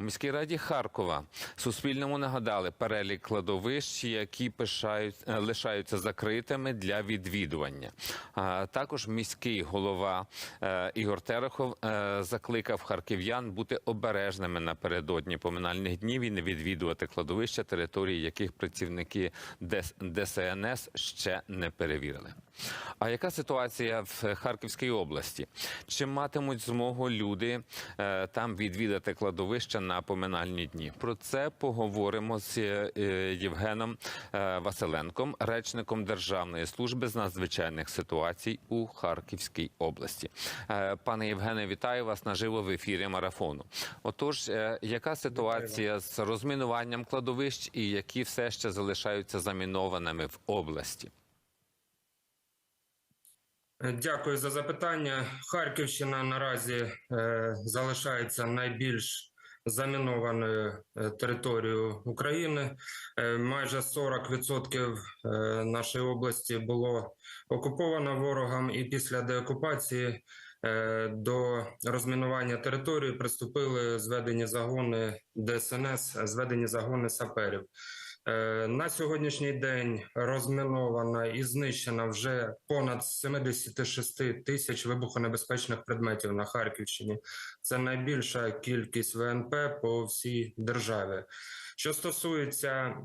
У міській раді Харкова Суспільному нагадали перелік кладовищ, які пишають, е, лишаються закритими для відвідування. Також міський голова е, Ігор Терехов е, закликав харків'ян бути обережними напередодні поминальних днів і не відвідувати кладовища, території яких працівники ДС- ДСНС ще не перевірили. А яка ситуація в Харківській області? Чи матимуть змогу люди там відвідати кладовища на поминальні дні? Про це поговоримо з е, Євгеном е, Василенком, речником Державної служби з надзвичайних ситуацій у Харківській області. Е, Пане Євгене, вітаю вас наживо в ефірі марафону. Отож, яка ситуація з розмінуванням кладовищ і які все ще залишаються замінованими в області? Дякую за запитання. Харківщина наразі е, залишається найбільш замінованою е, територією України. Е, майже 40% е, нашої області було окуповано ворогом, і після деокупації до розмінування території приступили зведені загони ДСНС, зведені загони саперів. Е, На сьогоднішній день розміновано і знищено вже понад 76 тисяч вибухонебезпечних предметів на Харківщині. Це найбільша кількість ВНП по всій державі. Що стосується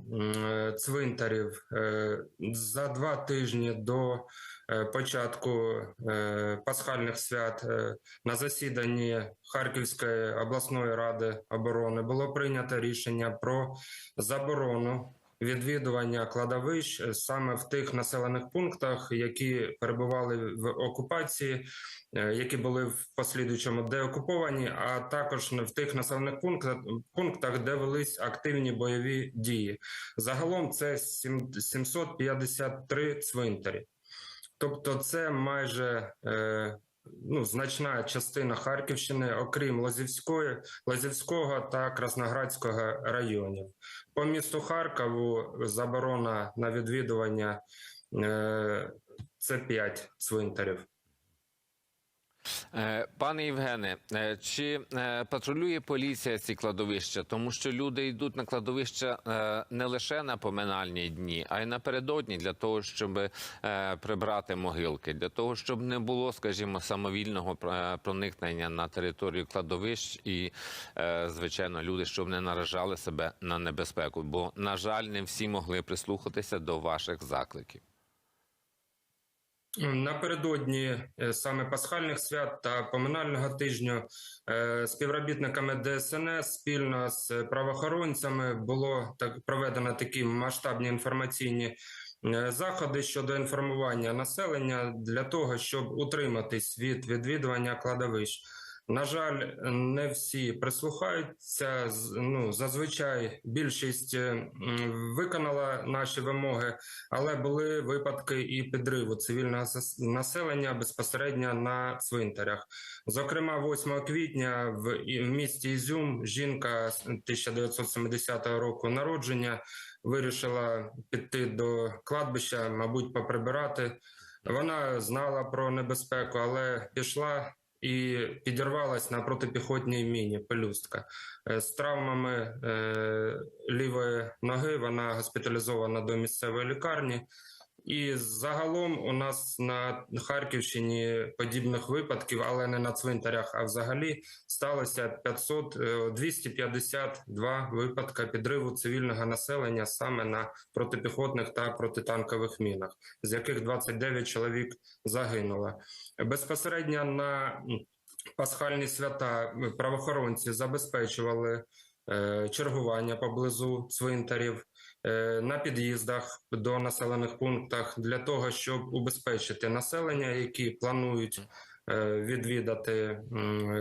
е, цвинтарів, е, за два тижні до початку пасхальних свят на засіданні Харківської обласної ради оборони було прийнято рішення про заборону відвідування кладовищ е, саме в тих населених пунктах, які перебували в окупації, е, які були в послідуючому деокуповані, а також в тих населених пунктах, де велись активні бойові дії. Загалом це 753 цвинтарі. Тобто, це майже е, ну, значна частина Харківщини, окрім Лозівської, Лазівського та Красноградського районів. По місту Харкову заборона на відвідування е, це 5 цвинтарів. Е, Пане Євгене, е, чи е, патрулює поліція ці кладовища? Тому що люди йдуть на кладовища не лише на поминальні дні, а й напередодні для того, щоб прибрати могилки, для того, щоб не було, скажімо, самовільного проникнення на територію кладовищ, і звичайно, люди, щоб не наражали себе на небезпеку. Бо, на жаль, не всі могли прислухатися до ваших закликів. Напередодні е, саме пасхальних свят та поминального тижню е, співробітниками ДСНС спільно з правоохоронцями було так проведено такі масштабні інформаційні е, заходи щодо інформування населення для того, щоб утриматись від відвідування кладовищ. На жаль, не всі прислухаються. Ну зазвичай більшість е, виконала наші вимоги, але були випадки і підриву цивільного населення безпосередньо на цвинтарях. Зокрема, 8 квітня в, місті Ізюм жінка з 1970 року народження вирішила піти до кладбища, мабуть, поприбирати. Вона знала про небезпеку, але пішла і підірвалась на протипіхотній міні пелюстка. Е, З травмами е, лівої ноги вона госпіталізована до місцевої лікарні. І загалом у нас на Харківщині подібних випадків, але не на цвинтарях, а взагалі сталося 500, е, 252 випадка підриву цивільного населення саме на протипіхотних та протитанкових мінах, з яких 29 чоловік загинуло. Безпосередньо на пасхальні свята правоохоронці забезпечували е, чергування поблизу цвинтарів е, на під'їздах до населених пунктах для того, щоб убезпечити населення, які планують е, відвідати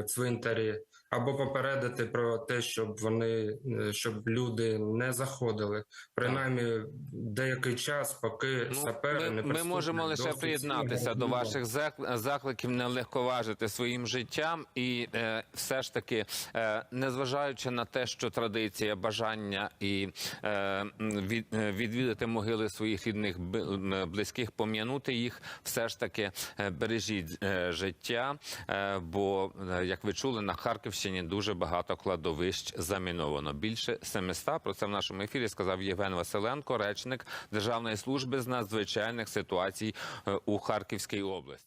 цвинтарі, або попередити про те, щоб вони е, щоб люди не заходили, принаймні деякий час, поки сапери Ну, ми, не ми можемо до лише приєднатися до ваших зак- закликів, не легковажити своїм життям, і е, все ж таки, е, незважаючи на те, що традиція, бажання і е, від, е, відвідати могили своїх рідних близьких, пом'янути їх, все ж таки е, бережіть е, життя. Е, бо, е, як ви чули, на Харківщині. Харківщині дуже багато кладовищ заміновано. Більше 700. Про це в нашому ефірі сказав Євген Василенко, речник Державної служби з надзвичайних ситуацій е, у Харківській області.